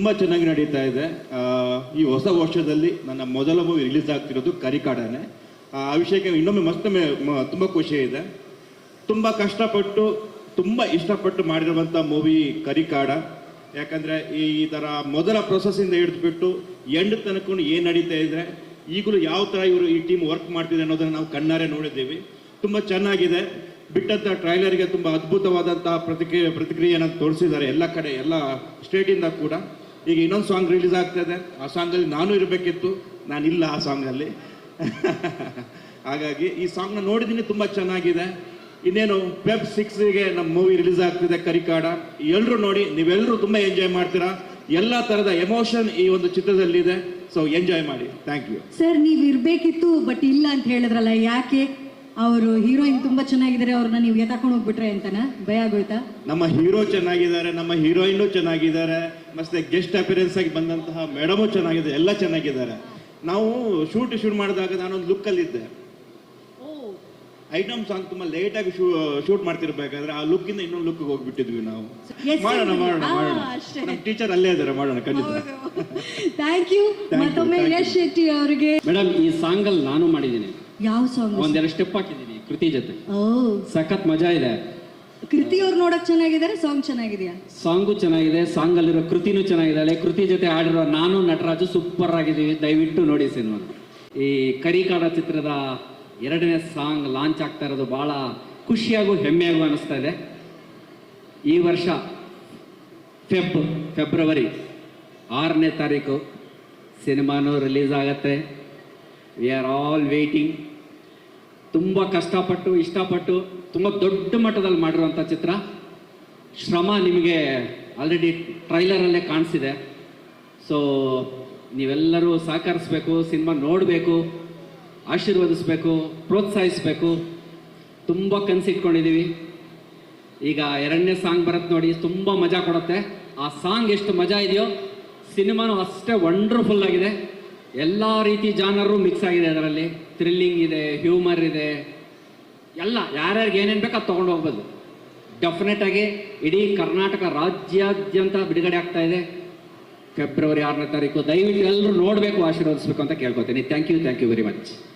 ತುಂಬ ಚೆನ್ನಾಗಿ ನಡೀತಾ ಇದೆ. ಈ ಹೊಸ ವರ್ಷದಲ್ಲಿ ನನ್ನ ಮೊದಲ ಮೂವಿ ರಿಲೀಸ್ ಆಗ್ತಿರೋದು ಕರಿಕಾಡನೆ. ಆ ವಿಷಯಕ್ಕೆ ಇನ್ನೊಮ್ಮೆ ಮತ್ತೊಮ್ಮೆ ತುಂಬ ಖುಷಿ ಇದೆ. ತುಂಬ ಕಷ್ಟಪಟ್ಟು, ತುಂಬ ಇಷ್ಟಪಟ್ಟು ಮಾಡಿರುವಂಥ ಮೂವಿ ಕರಿಕಾಡ. ಯಾಕಂದರೆ ಈ ಥರ ಮೊದಲ ಪ್ರೊಸೆಸ್ಸಿಂದ ಹಿಡಿದುಬಿಟ್ಟು ಎಂಡ್ ತನಕ ಏನು ನಡೀತಾ ಇದೆ ಈಗಲೂ ಯಾವ ಥರ ಇವರು ಈ ಟೀಮ್ ವರ್ಕ್ ಮಾಡ್ತಿದೆ ಅನ್ನೋದನ್ನು ನಾವು ಕಣ್ಣಾರೆ ನೋಡಿದ್ದೀವಿ. ತುಂಬ ಚೆನ್ನಾಗಿದೆ. ಬಿಟ್ಟಂಥ ಟ್ರೈಲರ್ಗೆ ತುಂಬ ಅದ್ಭುತವಾದಂಥ ಪ್ರತಿಕ್ರಿಯೆ, ಪ್ರತಿಕ್ರಿಯೆಯನ್ನು ತೋರಿಸಿದ್ದಾರೆ ಎಲ್ಲ ಕಡೆ, ಎಲ್ಲ ಸ್ಟೇಟಿಂದ ಕೂಡ. ಈಗ ಇನ್ನೊಂದು ಸಾಂಗ್ ರಿಲೀಸ್ ಇದೆ ಆ ಸಾಂಗಲ್ಲಿ ನಾನು ಇರಬೇಕಿತ್ತು. ನಾನಿಲ್ಲ ಆ ಸಾಂಗಲ್ಲಿ ಹಾಗಾಗಿ ಈ ಸಾಂಗ್ನ ನೋಡಿದ್ದೀನಿ ತುಂಬ ಚೆನ್ನಾಗಿದೆ. ಇನ್ನೇನು ವೆಬ್ ಸಿಕ್ಸ್ಗೆ ನಮ್ಮ ಮೂವಿ ರಿಲೀಸ್ ಆಗ್ತಿದೆ ಕರಿಕಾಡ. ಎಲ್ಲರೂ ನೋಡಿ ನೀವೆಲ್ಲರೂ ತುಂಬ ಎಂಜಾಯ್ ಮಾಡ್ತೀರಾ? ಎಲ್ಲ ಥರದ ಎಮೋಷನ್ ಈ ಒಂದು ಚಿತ್ರದಲ್ಲಿದೆ. ಸೊ ಎಂಜಾಯ್ ಮಾಡಿ. ಥ್ಯಾಂಕ್ ಯು ಸರ್ ನೀವು ಇರಬೇಕಿತ್ತು ಬಟ್ ಇಲ್ಲ ಅಂತ ಹೇಳಿದ್ರಲ್ಲ, ಯಾಕೆ? ಅವರು ಹೀರೋಯಿನ್ ತುಂಬಾ ಚೆನ್ನಾಗಿದ್ದಾರೆ ಅವ್ರನ್ನ ನೀವು ಎತ್ತಾಕೊಂಡು ಹೋಗ್ಬಿಟ್ರೆ ಅಂತಾನೆ? ಭಯ ಆಗೋಯ್ತಾ? ನಮ್ಮ ಹೀರೋ ಚೆನ್ನಾಗಿದ್ದಾರೆ ನಮ್ಮ ಹೀರೋಯಿನ್ ಚೆನ್ನಾಗಿದ್ದಾರೆ ಮತ್ತೆ ಗೆಸ್ಟ್ ಅಪಿಯರೆನ್ಸ್ ಆಗಿ ಬಂದಂತಹ ಮೇಡಮು ಚೆನ್ನಾಗಿದೆ ಎಲ್ಲ ಚೆನ್ನಾಗಿದ್ದಾರೆ. ನಾವು ಶೂಟ್ ಶೂಟ್ ಮಾಡಿದಾಗ ನಾನೊಂದು ಲುಕ್ಕಲ್ಲಿದ್ದೆ ಐಟಮ್ ಸಾಂಗ್ ತುಂಬಾ ಲೇಟ್ ಆಗಿ ಶೂಟ್ ಮಾಡ್ತಿರ್ಬೇಕಾದ್ರೆ ಆ ಲುಕ್ ಇಂದ ಇನ್ನೊಂದು ಲುಕ್ ಹೋಗ್ಬಿಟ್ಟಿದ್ವಿ ನಾವು. ಮಾಡೋಣ. ಮಾಡೋಣ ಮಾಡೋಣ. ಅಷ್ಟೇ. ನಮ್ಮ ಟೀಚರ್ ಅಲ್ಲೇ ಇದ್ದಾರೆ ಮಾಡೋಣ ಖಂಡಿತ. ಥ್ಯಾಂಕ್ ಯು ಮತ್ತೊಮ್ಮೆ ಯಶ್ ಶೆಟ್ಟಿ ಅವರಿಗೆ. ಮೇಡಮ್ ಈ ಸಾಂಗ್ ಅಲ್ಲಿ ನಾನು ಮಾಡಿದ್ದೀನಿ. ಯಾವ ಸಾಂಗ್ ಒಂದೆರಡು ಸ್ಟೆಪ್ ಹಾಕಿದ್ದೀನಿ ಕೃತಿ ಜೊತೆ. ಓ. ಸಖತ್ ಮಜಾ ಇದೆ. ಕೃತಿ ಅವ್ರು ನೋಡಕ್ ಚೆನ್ನಾಗಿದ್ದಾರೆ ಸಾಂಗ್ ಚೆನ್ನಾಗಿದೆಯಾ? ಸಾಂಗು ಚೆನ್ನಾಗಿದೆ ಸಾಂಗ್ ಅಲ್ಲಿರೋ ಕೃತಿನೂ ಚೆನ್ನಾಗಿದ್ದಾಳೆ ಕೃತಿ ಜೊತೆ ಆಡಿರೋ ನಾನು ನಟರಾಜು ಸೂಪರ್ ಆಗಿದ್ದೀವಿ. ದಯವಿಟ್ಟು ನೋಡಿ ಸಿನಿಮಾ. ಈ ಕರಿಕಾಡ ಚಿತ್ರದ ಎರಡನೇ ಸಾಂಗ್ ಲಾಂಚ್ ಆಗ್ತಾ ಇರೋದು ಬಹಳ ಖುಷಿಯಾಗೂ ಹೆಮ್ಮೆಯಾಗೂ ಅನಿಸ್ತಾ ಇದೆ. ಈ ವರ್ಷ ಫೆಬ್ ಫೆಬ್ರವರಿ ಆರನೇ ತಾರೀಕು ಸಿನಿಮಾನು ರಿಲೀಸ್ ಆಗತ್ತೆ. ವಿ ಆರ್ ಆಲ್ ವೇಟಿಂಗ್ ತುಂಬ ಕಷ್ಟಪಟ್ಟು, ಇಷ್ಟಪಟ್ಟು, ತುಂಬ ದೊಡ್ಡ ಮಟ್ಟದಲ್ಲಿ ಮಾಡಿರುವಂಥ ಚಿತ್ರ. ಶ್ರಮ ನಿಮಗೆ ಆಲ್ರೆಡಿ ಟ್ರೈಲರಲ್ಲೇ ಕಾಣಿಸಿದೆ. ಸೊ ನೀವೆಲ್ಲರೂ ಸಹಕರಿಸ್ಬೇಕು, ಸಿನಿಮಾ ನೋಡಬೇಕು, ಆಶೀರ್ವದಿಸ್ಬೇಕು, ಪ್ರೋತ್ಸಾಹಿಸಬೇಕು. ತುಂಬ ಕನಸಿಟ್ಕೊಂಡಿದ್ದೀವಿ ಈಗ ಎರಡನೇ ಸಾಂಗ್ ಬರುತ್ತೆ ನೋಡಿ, ತುಂಬ ಮಜಾ ಕೊಡುತ್ತೆ. ಆ ಸಾಂಗ್ ಎಷ್ಟು ಮಜಾ ಇದೆಯೋ, ಸಿನಿಮಾನು ಅಷ್ಟೇ ವಂಡರ್ಫುಲ್ ಆಗಿದೆ. ಎಲ್ಲ ರೀತಿ ಜಾನರು ಮಿಕ್ಸ್ ಆಗಿದೆ ಅದರಲ್ಲಿ. ಥ್ರಿಲ್ಲಿಂಗ್ ಇದೆ ಹ್ಯೂಮರ್ ಇದೆ. ಎಲ್ಲ, ಯಾರ್ಯಾರಿಗೆ ಏನೇನು ಬೇಕೋ ಅದು ತೊಗೊಂಡು ಹೋಗ್ಬೋದು. ಡೆಫಿನೆಟ್ ಆಗಿ ಇಡೀ ಕರ್ನಾಟಕ ರಾಜ್ಯಾದ್ಯಂತ ಬಿಡುಗಡೆ ಆಗ್ತಾ ಇದೆ. ಫೆಬ್ರವರಿ ಆರನೇ ತಾರೀಕು. ದಯವಿಟ್ಟು ಎಲ್ಲರೂ ನೋಡಬೇಕು, ಆಶೀರ್ವದಿಸಬೇಕು ಅಂತ ಕೇಳ್ಕೊತೀನಿ. Thank you thank you very much